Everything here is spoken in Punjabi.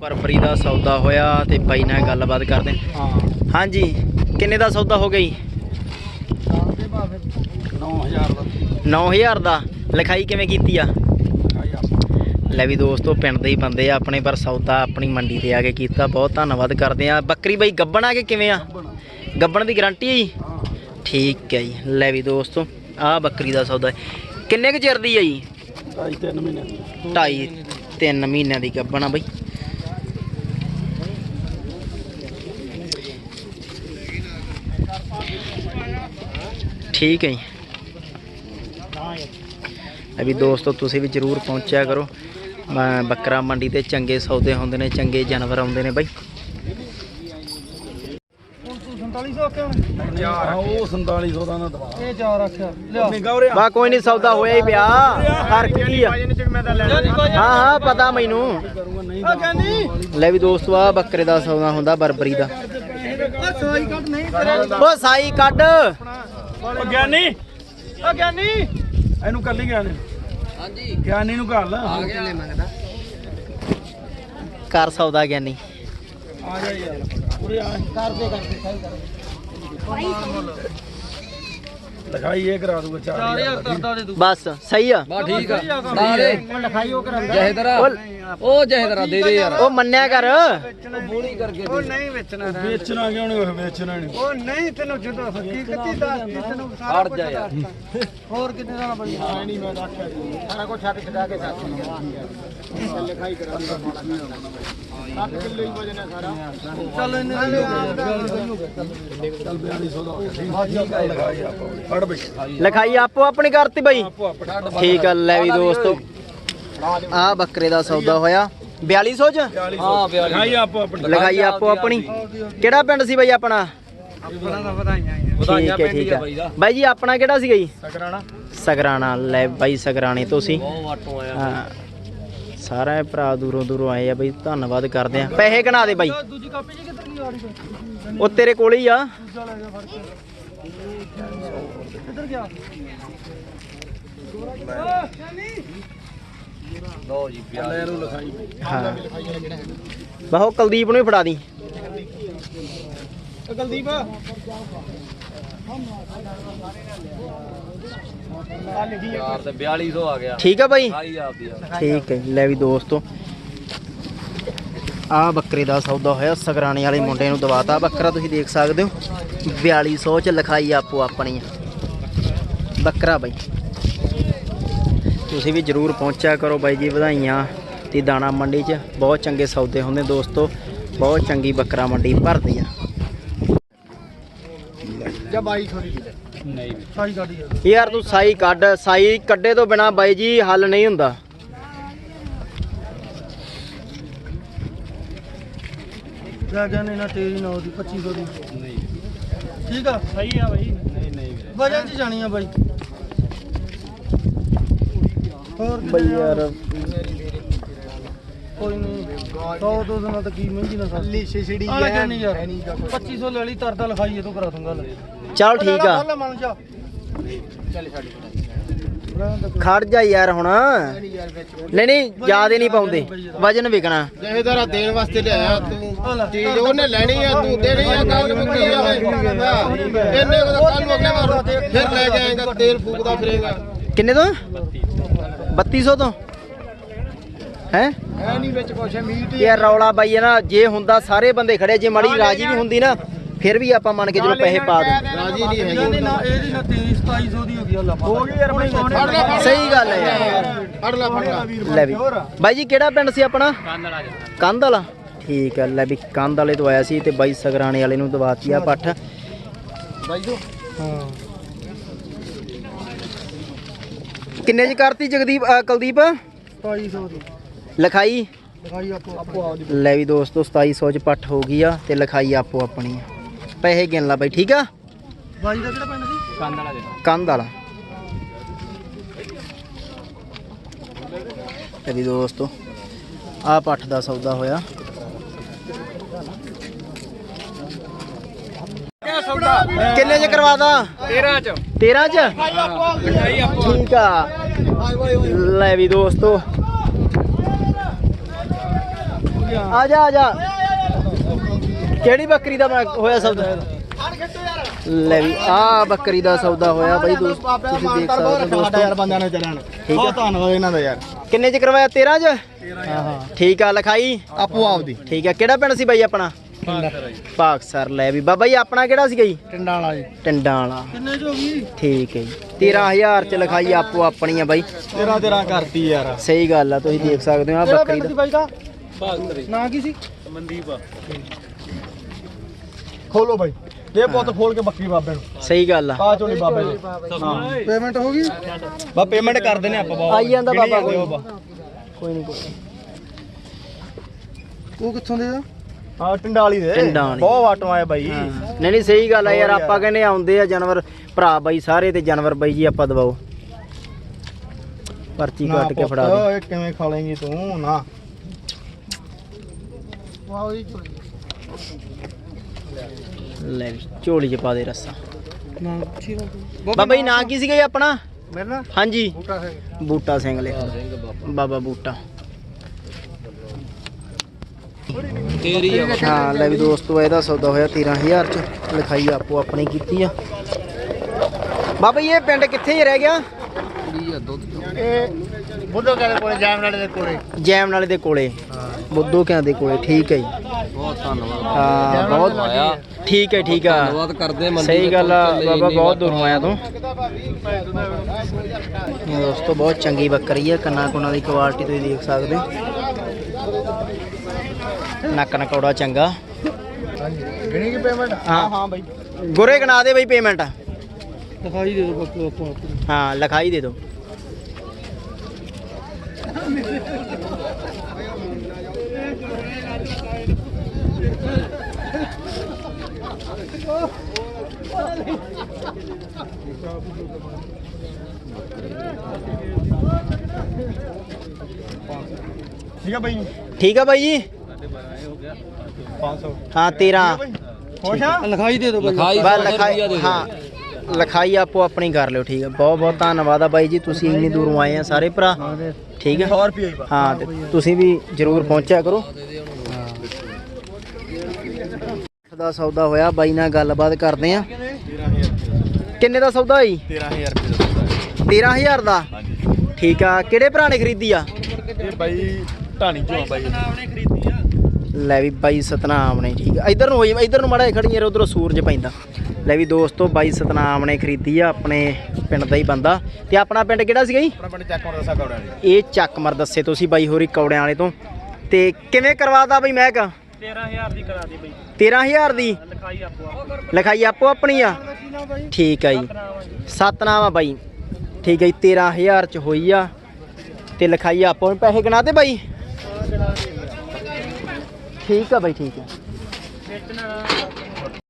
ਫਰਵਰੀ ਦਾ ਸੌਦਾ ਹੋਇਆ ਤੇ ਬਾਈ ਨਾਲ ਗੱਲਬਾਤ ਕਰਦੇ। ਹਾਂ। ਹਾਂਜੀ ਕਿੰਨੇ ਦਾ ਸੌਦਾ ਹੋ ਗਈ 9000 ਦਾ 9000 ਦਾ। ਲਿਖਾਈ ਕਿਵੇਂ ਕੀਤੀ ਆ? ਲੈ ਵੀ ਦੋਸਤੋ ਪਿੰਡ ਦੇ ਹੀ ਬੰਦੇ ਆ ਆਪਣੇ ਪਰ ਸੌਦਾ ਆਪਣੀ ਮੰਡੀ ਤੇ ਆ ਕੇ ਕੀਤਾ। ਬਹੁਤ ਧੰਨਵਾਦ ਕਰਦੇ ਆ। ਬੱਕਰੀ ਬਾਈ ਗੱਬਣ ਆ ਕੇ ਕਿਵੇਂ ਆ? ਗੱਬਣ ਦੀ ਗਾਰੰਟੀ ਹੈ ਜੀ? ਠੀਕ ਹੈ ਜੀ। ਲੈ ਵੀ ਦੋਸਤੋ ਆ ਬੱਕਰੀ ਦਾ ਸੌਦਾ। ਕਿੰਨੇ ਕੁ ਚਿਰ ਦੀ ਹੈ ਜੀ? ਢਾਈ ਤਿੰਨ ਮਹੀਨੇ ਦੀ। ਢਾਈ ਤਿੰਨ ਮਹੀਨਿਆਂ ਦੀ ਗੱਬਣ ਆ ਬਈ। ਠੀਕ ਹੈ ਜੀ। ਅਭੀ ਦੋਸਤੋ ਤੁਸੀਂ ਵੀ ਜਰੂਰ ਪਹੁੰਚਿਆ ਕਰੋ। ਬੱਕਰਾ ਮੰਡੀ ਤੇ ਚੰਗੇ ਸੌਦੇ ਹੁੰਦੇ ਨੇ ਚੰਗੇ ਜਾਨਵਰ ਆਉਂਦੇ ਨੇ ਬਾਈ। ਹਾਂ, ਉਹ 4700 ਦਾ ਨਾ ਦਵਾ ਇਹ ਚਾਰ ਆਖਿਆ ਲਿਆ ਨਿਗਾ ਉਰੇ ਬਾ ਕੋਈ ਨਹੀਂ ਸੌਦਾ ਹੋਇਆ ਹੀ ਪਿਆ। ਹਰ ਕੀ ਆ। ਹਾਂ ਹਾਂ ਪਤਾ ਮੈਨੂੰ। ਲੈ ਵੀ ਦੋਸਤੋ ਆ ਬੱਕਰੇ ਦਾ ਸੌਦਾ ਹੁੰਦਾ ਬਰਬਰੀ ਦਾ। ਓ ਸਾਈ ਕੱਢ। ਉਹ ਗਿਆਨੀ ਆ ਕਹਿੰਦੀ ਇਹਨੂੰ ਕੱਲੀ ਗਿਆਨੀ ਹਾਂਜੀ। ਗਿਆਨੀ ਨੂੰ ਘੱਲ ਆ ਕਰ ਸੌਦਾ ਗਿਆਨੀ। ਜਾ ਯਾਰ। ਉਰੇ ਆ। ਕਰਦੇ ਕਰਦੇ ਸਹੀ ਕਰ। ਲਿਖਾਈ ਇਹ ਕਰਾ ਦੂਗਾ 4000 4000 ਕਰਦਾ ਦੇ ਤੂੰ ਬਸ ਸਹੀ ਆ। ਬਾ ਠੀਕ ਆ। ਸਾਰੇ ਲਿਖਾਈ ਉਹ ਕਰਾਂਦਾ ਜਹੇਦਰਾ ਉਹ ਜਹੇਦਰਾ ਦੇ ਦੇ ਯਾਰ। ਉਹ ਮੰਨਿਆ ਕਰ। ਬੋਲੀ ਕਰਕੇ ਉਹ ਨਹੀਂ ਵੇਚਣਾ ਵੇਚਣਾ ਕਿਉਂ ਨਹੀਂ ਵੇਚਣਾ ਨਹੀਂ। ਉਹ ਨਹੀਂ ਤੈਨੂੰ ਜਦੋਂ ਹਕੀਕਤੀ ਦੱਸਦੀ ਤੈਨੂੰ ਹਟ ਜਾ ਯਾਰ। ਹੋਰ ਕਿੰਨੇ ਦਾ ਬਣੀ ਹਾਂ ਨਹੀਂ ਮੈਂ ਰੱਖਿਆ ਸਾਰਾ ਕੁਝ ਛੱਡ ਛਡਾ ਕੇ ਸਾਥ ਲਿਖਾਈ ਕਰਾ 7 ਕਿਲੋ ਹੀ ਵਜਨ ਹੈ ਸਾਰਾ। ਚੱਲ ਇਹਨੇ ਚੱਲ 4200 ਦਾ ਹੋ ਗਿਆ ਠੀਕ ਆ ਲਿਖਾਈ ਆਪਾਂ ਫੜ ਬਈ। ਲਿਖਾਈ ਆਪੋ ਆਪਣੀ ਕਰਤੀ ਬਾਈ। ਠੀਕ ਆ ਲੈ ਵੀ ਦੋਸਤੋ। ਆ ਬੱਕਰੇ ਦਾ ਸੌਦਾ ਹੋਇਆ। 4200 ਚ? ਹਾਂ ਲਿਖਾਈ ਆਪੋ ਆਪਣੀ। ਲਿਖਾਈ ਆਪੋ ਆਪਣੀ। ਕਿਹੜਾ ਪਿੰਡ ਸੀ ਬਾਈ ਆਪਣਾ? ਆਪਣਾ ਤਾਂ ਵਧਾਈਆਂ ਬਾਈ ਜੀ ਆਪਣਾ ਕਿਹੜਾ ਸੀਗਾ ਜੀ ਸਕਰਾਣਾ ਸਗਰਾਣਾ। ਲੈ ਬਾਈ ਸਗਰਾਣੇ ਤੋਂ ਸੀ ਬਹੁਤ ਵਾਟੋਂ ਆਇਆ। ਹਾਂ। ਸਾਰਾ ਭਰਾ ਦੂਰੋਂ ਦੂਰੋਂ ਆਏ ਆ ਬਈ ਧੰਨਵਾਦ ਕਰਦੇ ਆ। ਪੈਸੇ ਗਣਾ ਦੇ ਬਾਈ। ਦੂਜੀ ਕਾਪੀ ਜੀ ਕਿੱਧਰ ਗਈ ਆ ਰਹੀ ਉਹ ਤੇਰੇ ਕੋਲ ਹੀ ਆ। ਲੈ ਕਿੱਧਰ ਗਿਆ? ਲਓ ਜੀ ਲੈ ਲਓ ਲਿਖਾਈ। ਹਾਂ। ਬਾਹੋ ਕੁਲਦੀਪ ਨੂੰ ਹੀ ਫੜਾ ਦੀ। ਕੁਲਦੀਪ? ਯਾਰ ਤੇ 4200 ਆ ਗਿਆ। ਠੀਕ ਆ ਬਾਈ? ਖਾਈ ਆਪਦੀ ਯਾਰ ਠੀਕ ਹੈ ਲੈ ਵੀ ਦੋਸਤੋ। ਆ ਬੱਕਰੇ ਦਾ ਸੌਦਾ ਹੋਇਆ ਸਗਰਾਣੇ ਵਾਲੇ ਮੁੰਡੇ ਨੂੰ ਦਵਾਤਾ। ਬੱਕਰਾ ਤੁਸੀਂ ਦੇਖ ਸਕਦੇ ਹੋ 4200 ਚ ਲਿਖਾਈ ਆਪੋ ਆਪਣੀ ਆ। ਬੱਕਰਾ ਬਾਈ। ਤੁਸੀਂ ਵੀ ਜਰੂਰ ਪਹੁੰਚਿਆ ਕਰੋ ਬਾਈ ਜੀ ਵਧਾਈਆਂ ਤੇ ਦਾਣਾ ਮੰਡੀ 'ਚ। ਬਹੁਤ ਚੰਗੇ ਸੌਦੇ ਹੁੰਦੇ ਦੋਸਤੋ ਬਹੁਤ ਚੰਗੀ ਬੱਕਰਾ ਮੰਡੀ ਭਰਦੀ ਆ। ਜਾਂ ਬਾਈ ਥੋੜੀ ਦੀ ਨਹੀਂ ਸਾਈ ਗੱਡੀ ਯਾਰ ਤੂੰ ਸਾਈ ਕੱਢ ਸਾਈ ਕੱਢੇ ਤੋਂ ਬਿਨਾ ਬਾਈ ਜੀ ਹੱਲ ਨਹੀਂ ਹੁੰਦਾ। ਲੈ ਗਿਆ ਨੇ ਨਾ ਤੇਰੀ ਨਾ ਉਹਦੀ 2500 ਦੀ। ਨਹੀਂ। ਠੀਕ ਆ? ਸਹੀ ਆ ਬਾਈ। ਨਹੀਂ ਨਹੀਂ ਵੀਰੇ। ਵਜਨ ਚ ਜਾਣੀ ਆ ਬਾਈ। ਹੋਰ ਬਈ ਯਾਰ। ਕੋਈ ਨਹੀਂ। 100 ਦੋ ਦਿਨਾਂ ਤਾਂ ਕੀ ਮਹਿੰਗੀ ਨਾ ਸੱਲੀ ਛਿਛੜੀ ਆ ਲੈ ਨਹੀਂ ਯਾਰ। 2500 ਲੈ ਲਈ ਤਰਦਾ ਲਿਖਾਈ ਇਹ ਤੋਂ ਕਰਾ ਦੂੰਗਾ ਲੈ ਚੱਲ ਠੀਕ ਆ। ਲੈ ਮੰਨ ਜਾ। ਚੱਲ ਛੱਡ ਖੜ ਜਾ ਯਾਰ ਹੁਣ। ਨਹੀਂ ਨਹੀਂ ਜਿਆਦੇ ਨਹੀਂ ਪਾਉਂਦੇ। ਵਜਨ ਵਿਕਣਾ ਜਹੇਦਾਰਾ ਦੇਣ ਵਾਸਤੇ ਲਿਆਇਆ ਤੂੰ ਚੀਜ਼ ਉਹਨੇ ਲੈਣੀ ਆ ਤੂੰ ਦੇਣੀ ਆ ਕੱਲ ਮੁੱਕੀ ਜਾਵੇ ਇੰਨੇ ਕੋ ਕੱਲ ਨੂੰ ਅਗਲੇ ਵਾਰ ਫਿਰ ਲੈ ਕੇ ਆਏਗਾ ਤੇਲ ਫੂਕਦਾ ਫਿਰੇਗਾ। ਕਿੰਨੇ ਤੋਂ? 3200 ਤੋਂ? ਹੈ? ਹੈ ਨਹੀਂ ਵਿੱਚ ਕੁਛ ਮੀਟ ਯਾਰ ਰੌਲਾ ਬਾਈ ਹੈ ਨਾ ਜੇ ਹੁੰਦਾ ਸਾਰੇ ਬੰਦੇ ਖੜੇ ਜੇ ਮੜੀ ਰਾਜੀ ਵੀ ਹੁੰਦੀ ਨਾ ਫਿਰ ਵੀ ਆਪਾਂ ਮੰਨ ਕੇ ਚਲੋ ਪੈਸੇ ਪਾ ਦਿੰਦੇ। ਰਾਜੀ ਨਹੀਂ ਹੈਗੀ। ਨਹੀਂ ਨਾ ਇਹਦੀ ਨਾ ਤੇਰੀ 2700 ਦੀ ਹੋ ਗਈ ਅੱਲਾ ਹੋ ਗਈ ਯਾਰ ਲੈ। ਸਹੀ ਗੱਲ ਹੈ ਯਾਰ। ਫੜ ਲੈ ਫੜ ਲੈ। ਲੈ ਵੀ। ਬਾਈ ਜੀ ਕਿਹੜਾ ਪਿੰਡ ਸੀ ਆਪਣਾ? ਕੰਧ ਵਾਲਾ ਠੀਕ ਹੈ ਲੈ ਵੀ ਕੰਧ ਵਾਲੇ ਤੋਂ ਆਇਆ ਸੀ ਤੇ ਬਾਈ ਸਗਰਾਣੇ ਵਾਲੇ ਨੂੰ ਦਵਾਤੀ ਆ ਪੱਠ। ਬਾਈ ਜੋ। ਹਾਂ। ਕਿੰਨੇ ਚ ਕਰਤੀ ਜਗਦੀਪ ਅ, ਕੁਲਦੀਪ? 2700 ਦੀ। ਲਿਖਾਈ? ਲਿਖਾਈ ਆਪੋ ਆਪੋ ਲੈ ਵੀ ਦੋਸਤੋ 2700 ਚ ਪੱਠ ਹੋ ਗਈ ਆ ਤੇ ਲਿਖਾਈ ਆਪੋ ਆਪਣੀ ਆ। ਪੈਸੇ ਗਿਣ ਲਾ ਬਾਈ ਠੀਕ ਆ? ਬਾਈ ਦਾ ਕਿਹੜਾ ਪਿੰਡ ਸੀ? ਕੰਦ ਵਾਲਾ ਦੇ। ਕੰਧ ਵਾਲਾ। ਤੇ ਵੀ ਦੋਸਤੋ ਆ ਪੱਠ ਦਾ ਸੌਦਾ ਹੋਇਆ। ਕਿੰਨੇ ਚ ਕਰਵਾਦਾ 13 ਚ। 13 ਚ? ਠੀਕ ਆ। ਲੈ ਵੀ ਦੋਸਤੋ ਆ ਜਾ ਆ ਜਾ। ਕਿਹੜੀ ਬੱਕਰੀ ਦਾ ਮੈਂ- ਹੋਇਆ ਸੌਦਾ? ਲੈ ਵੀ ਆ ਬੱਕਰੀ ਦਾ ਸੌਦਾ ਹੋਇਆ ਬਾਈ ਦੋਸਤ ਤੁਸੀਂ ਦੇਖ ਸਕਦੇ ਹੋ ਦੋਸਤੋ। ਯਾਰ ਬੰਦਿਆਂ ਨੇ ਚੱਲਣ। ਠੀਕ ਆ। ਬਹੁਤ ਧੰਨਵਾਦ ਇਹਨਾਂ ਦਾ ਯਾਰ। ਕਿੰਨੇ ਚ ਕਰਵਾਇਆ? 13 ਚ? ਹਾਂ ਹਾਂ। ਠੀਕ ਆ ਲਿਖਾਈ? ਆਪੋ ਆਪਦੀ। ਠੀਕ ਆ। ਕਿਹੜਾ ਪਿੰਡ ਸੀ ਬਾਈ ਆਪਣਾ? ਪਾਕਸਰ ਲੈ ਵੀ। ਬਾਬਾ ਜੀ ਆਪਣਾ ਕਿਹੜਾ ਸੀਗਾ ਜੀ ਟਿੰਡਾਂ ਵਾਲਾ ਜੀ। ਟਿੰਡਾਂ ਵਾਲਾ। ਕਿੰਨੇ ਚ ਹੋ ਗਈ? ਠੀਕ ਹੈ ਜੀ। 13000 ਚ ਲਿਖਾਈ ਆਪੋ ਆਪਣੀ ਆ ਬਾਈ। ਤੇਰਾ ਤੇਰਾ ਕਰਤੀ ਯਾਰ। ਸਹੀ ਗੱਲ ਆ ਤੁਸੀਂ ਦੇਖ ਸਕਦੇ ਹੋ ਆ ਬੱਕਰੀ ਦਾ? ਬਾਈ ਦਾ ਨਾਂ ਕੀ ਸੀ? ਮਨਦੀਪ ਖੋਲੋ ਬਾਈ। ਦੇ ਪੁੱਤ ਖੋਲ ਕੇ ਬੱਕਰੀ ਬਾਬੇ ਨੂੰ। ਸਹੀ ਗੱਲ ਆ। ਪਾ ਚੋਲੀ ਬਾਬੇ ਦੇ। ਪੇਮੈਂਟ ਹੋ। ਗਈ? ਬਾ ਪੇਮੈਂਟ ਕਰ ਦਿੰਨੇ ਆਪਾਂ ਬਾਬਾ ਆਈ ਜਾਂਦਾ ਬਾਬਾ ਕੋਈ। ਨਹੀਂ ਕੋਈ ਨੀ। ਉਹ ਕਿੱਥੋਂ ਦੇ ਆ? ਹਾਂ ਟਿੰਡਾਲੀ ਦੇ। ਬਹੁਤ ਵਾਟੋਂ ਆਏ ਬਾਈ। ਨਹੀਂ ਨਹੀਂ ਸਹੀ ਗੱਲ ਆ ਯਾਰ। ਆਪਾਂ ਕਹਿੰਦੇ ਆਉਂਦੇ ਆ ਜਾਨਵਰ ਭਰਾ ਬਾਈ ਸਾਰੇ ਤੇ ਜਾਨਵਰ ਬਾਈ ਜੀ ਆਪਾਂ ਦਵਾਓ। ਪਰਚੀ ਨਾ ਕੱਟ ਕੇ ਫੜਾ ਦੇ। ਇਹ ਕਿਵੇਂ ਖਾ ਲੇਂਗੀ ਤੂੰ? ਨਾ। ਲੈ ਵੀ ਝੋਲੀ ਚ ਪਾ ਦੇ ਰੱਸਾ। ਨਾ ਬਾਬਾ ਜੀ ਨਾਂ ਕੀ ਸੀਗਾ ਜੀ ਆਪਣਾ? ਮੇਰੇ ਨਾਲ ਹਾਂਜੀ। ਬੂਟਾ ਹੈ ਬੂਟਾ ਸਿੰਘ ਲਿਖ ਬਾਬਾ। ਬੂਟਾ। ਤੇਰੀ ਆ ਹਾਂ ਲੈ ਵੀ ਦੋਸਤੋ ਇਹਦਾ ਸੌਦਾ ਹੋਇਆ 13000 ਚ। ਲਿਖਾਈ ਆਪੋ ਆਪਣੀ ਕੀਤੀ ਆ। ਬਾਬਾ ਜੀ ਇਹ ਪਿੰਡ ਕਿੱਥੇ ਹੀ ਰਹਿ ਗਿਆ? ਇਹ ਬੁੱਧੋ ਕਾਲੇ ਕੋਲੇ ਜਾਮ ਨਾਲੇ ਦੇ ਕੋਲੇ। ਜੈਮ ਨਾਲੇ ਦੇ ਕੋਲੇ। ਬੁੱਧੋ ਕਿਆਂ ਦੇ ਕੋਲੇ ਠੀਕ ਹੈ ਜੀ। ਬਹੁਤ ਧੰਨਵਾਦ। ਹਾਂ ਬਹੁਤ ਆਇਆ ਠੀਕ ਹੈ ਠੀਕ ਆ। ਧੰਨਵਾਦ ਕਰਦੇ ਮੰਡੀ ਸਹੀ ਦੇ ਗੱਲ ਆ ਬਾਬਾ ਬਹੁਤ ਦੂਰੋਂ ਆਇਆ ਤੂੰ। ਇਹ ਦੋਸਤੋ ਬਹੁਤ ਚੰਗੀ ਬੱਕਰੀ ਹੈ ਕੰਨਾ ਕੁਨਾ ਦੀ ਕੁਆਲਿਟੀ ਤੁਸੀਂ ਦੇਖ ਸਕਦੇ। ਨੱਕ ਨਕੌੜਾ ਚੰਗਾ। ਗਿਣੀ ਕੀ ਪੇਮੈਂਟ ਹਾਂ। ਹਾਂ ਬਾਈ। ਗੁਰੇ ਗਣਾ ਦੇ ਬਈ ਪੇਮੈਂਟ ਦਿਖਾਈ ਦੇ ਦੋ ਬੱਕਰੀ ਆਪੋ ਹਾਂ ਲਿਖਾਈ ਦੇ ਦਿਓ। ਠੀਕ ਆ ਬਾਈ ਠੀਕ ਆ ਬਾਈ ਜੀ 500 ਹਾਂ 13 ਖੁਸ਼ ਆ ਲਿਖਾਈ ਦੇ ਦੋ ਲਿਖਾਈ ਬਸ ਸੌ ਰੁਪਈਆ ਲਿਖਾਈ ਦੇ ਦਿਓ। ਹਾਂ ਲਿਖਾਈ ਆਪੋ ਆਪਣੀ ਕਰ ਲਿਓ ਠੀਕ ਹੈ ਬਹੁਤ ਬਹੁਤ ਧੰਨਵਾਦ ਆ ਬਾਈ ਜੀ ਤੁਸੀਂ ਇੰਨੀ ਦੂਰੋਂ ਆਏ ਆ ਸਾਰੇ ਭਰਾ ਠੀਕ ਹੈ 100 ਰੁਪਏ ਹੀ ਬਾ ਹਾਂ ਤੇ ਤੁਸੀਂ ਵੀ ਜਰੂਰ ਪਹੁੰਚਿਆ ਕਰੋ ਦਾ ਸੌਦਾ ਹੋਇਆ ਬਾਈ ਨਾਲ ਗੱਲਬਾਤ ਕਰਦੇ ਆ ਕਿੰਨੇ ਦਾ ਸੌਦਾ ਹੋਈ 13000 ਰੁਪਏ 13000 ਦਾ? ਠੀਕ ਆ ਕਿਹੜੇ ਭਰਾ ਨੇ ਖਰੀਦੀ ਆ? ਇਹ ਬਾਈ ਢਾਣੀ ਚੋਂ ਆ ਬਾਈ। ਲੈ ਵੀ ਬਾਈ ਸਤਨਾਮ ਨੇ ਠੀਕ ਆ। ਇਧਰ ਨੂੰ ਹੋਈ ਇਧਰ ਨੂੰ ਮੜਾ ਖੜੀ ਯਾਰ ਉਧਰੋਂ ਸੂਰਜ ਪੈਂਦਾ। ਲੈ ਵੀ ਦੋਸਤੋ ਬਾਈ ਸਤਨਾਮ ਨੇ ਖਰੀਦੀ ਆ ਆਪਣੇ ਪਿੰਡ ਦਾ ਹੀ ਬੰਦਾ। ਤੇ ਆਪਣਾ ਪਿੰਡ ਕਿਹੜਾ ਸੀਗਾ ਜੀ? ਆਪਣਾ ਪਿੰਡ ਚੱਕ ਹੁਣ ਦੱਸਾ ਕੌੜਾ ਇਹ ਚੱਕ ਮਰ ਦੱਸੇ ਤੁਸੀਂ ਬਾਈ ਹੋਰੀ ਕੌੜਿਆਂ ਵਾਲੇ ਤੋਂ। ਤੇ ਕਿਵੇਂ ਕਰਵਾਦਾ ਬਈ ਮੈਂ ਕਾ 13000 ਦੀ ਕਰਾ ਦੇ ਬਈ। 13000 ਦੀ? ਲਿਖਾਈ ਆਪੋ ਲਿਖਾਈ ਆਪੋ ਆਪਣੀ ਆ? ਠੀਕ ਆ ਜੀ। ਸਤਨਾਮ ਆ ਬਾਈ। ਠੀਕ ਹੈ ਜੀ 13000 ਚ ਹੋਈ ਆ। ਤੇ ਲਿਖਾਈ ਆਪੋ ਪੈਸੇ ਗਣਾ ਤੇ ਬਾਈ? ਠੀਕ ਆ ਬਾਈ ਠੀਕ ਆ।